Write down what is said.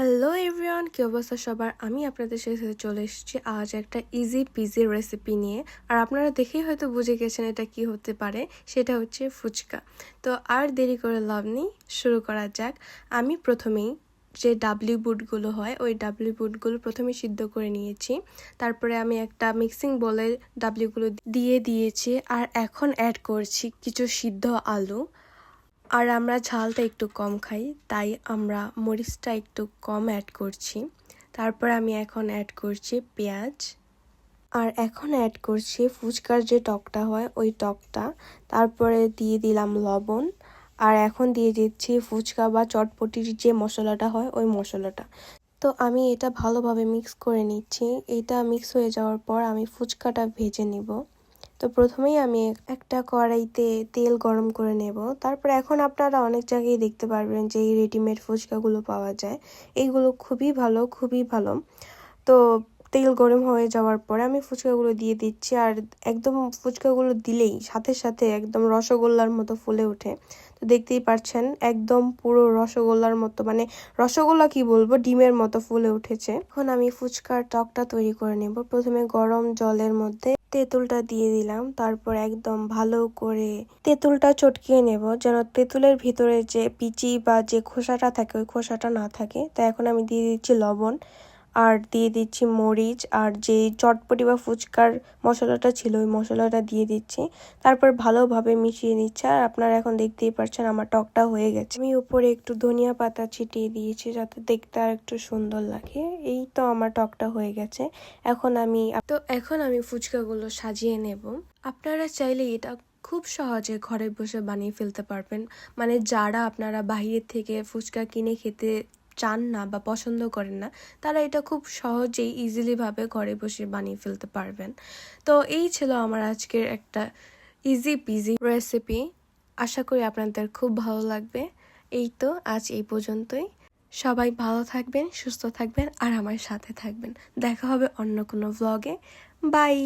Hello everyone কি অবস্থা সবার? আমি আপনাদের সাথে চলে এসেছি আজ একটা ইজি পিজি রেসিপি নিয়ে। আর আপনারা দেখেই হয়তো বুঝে গেছেন এটা কি হতে পারে। সেটা হচ্ছে ফুচকা। তো আর দেরি করে লাভ নেই, শুরু করা যাক। আমি প্রথমেই যে ডাবলি বুটগুলো হয়, ওই ডাবলি বুটগুলো প্রথমে সিদ্ধ করে নিয়েছি। তারপরে আমি একটা মিক্সিং বলে ডাবলিগুলো দিয়ে দিয়েছি। আর এখন অ্যাড করছি কিছু সিদ্ধ আলু। আর আমরা ঝালটা একটু কম খাই, তাই আমরা মরিচটা একটু কম অ্যাড করছি। তারপর আমি এখন অ্যাড করছি পেঁয়াজ। আর এখন অ্যাড করছি ফুচকার যে টকটা হয়, ওই টকটা। তারপরে দিয়ে দিলাম লবণ। আর এখন দিয়ে দিচ্ছি ফুচকা বা চটপটির যে মশলাটা হয়, ওই মশলাটা। তো আমি এটা ভালোভাবে মিক্স করে নিচ্ছি। এটা মিক্স হয়ে যাওয়ার পর আমি ফুচকাটা ভেজে নিব। তো প্রথমেই আমি একটা কড়াইতে তেল গরম করে নেব। তারপর এখন আপনারা অনেক জায়গায় দেখতে পারবেন যে এই রেডিমেড ফুচকাগুলো পাওয়া যায়। এইগুলো খুবই ভালো খুবই ভালো। তো তেল গরম হয়ে যাওয়ার পরে আমি ফুচকাগুলো দিয়ে দিচ্ছি আর একদম ফুচকাগুলো দিলেই সাথে সাথে একদম রসগোল্লার মতো ফুলে ওঠে। তো দেখতেই পাচ্ছেন একদম পুরো রসগোল্লার মতো মানে রসগোল্লা কি বলব, ডিমের মতো ফুলে উঠেছে। এখন আমি ফুচকার টকটা তৈরি করে নেব। প্রথমে গরম জলের মধ্যে তেঁতুলটা দিয়ে দিলাম। তারপর একদম ভালো করে তেঁতুলটা চটকিয়ে নেব, যেন তেঁতুলের ভিতরে যে পিচি বা যে খোসাটা থাকে, ওই খোসাটা না থাকে। তা এখন আমি দিয়ে দিচ্ছি লবণ। আর দিয়ে দিচ্ছি মরিচ আর যে চটপটি বা ফুচকার মশলাটা ছিল, ওই মশলাটা দিয়ে দিচ্ছি। তারপর ভালোভাবে মিশিয়ে নিচ্ছে আর আপনারা এখন দেখতেই পারছেন আমার টকটা হয়ে গেছে। আমি উপরে একটু ধনিয়া পাতা ছিটিয়ে দিয়েছি যাতে দেখতে আর একটু সুন্দর লাগে। এই তো আমার টকটা হয়ে গেছে। এখন আমি তো এখন আমি ফুচকাগুলো সাজিয়ে নেব। আপনারা চাইলে এটা খুব সহজে ঘরে বসে বানিয়ে ফেলতে পারবেন। মানে যারা আপনারা বাইরের থেকে ফুচকা কিনে খেতে চান না বা পছন্দ করেন না, তারা এটা খুব সহজেই ইজিলিভাবে ঘরে বসে বানিয়ে ফেলতে পারবেন। তো এই ছিল আমার আজকের একটা ইজি পিজি রেসিপি আশা করি আপনাদের খুব ভালো লাগবে। এই তো আজ এই পর্যন্তই। সবাই ভালো থাকবেন, সুস্থ থাকবেন আর আমার সাথে থাকবেন। দেখা হবে অন্য কোনো ভ্লগে বাই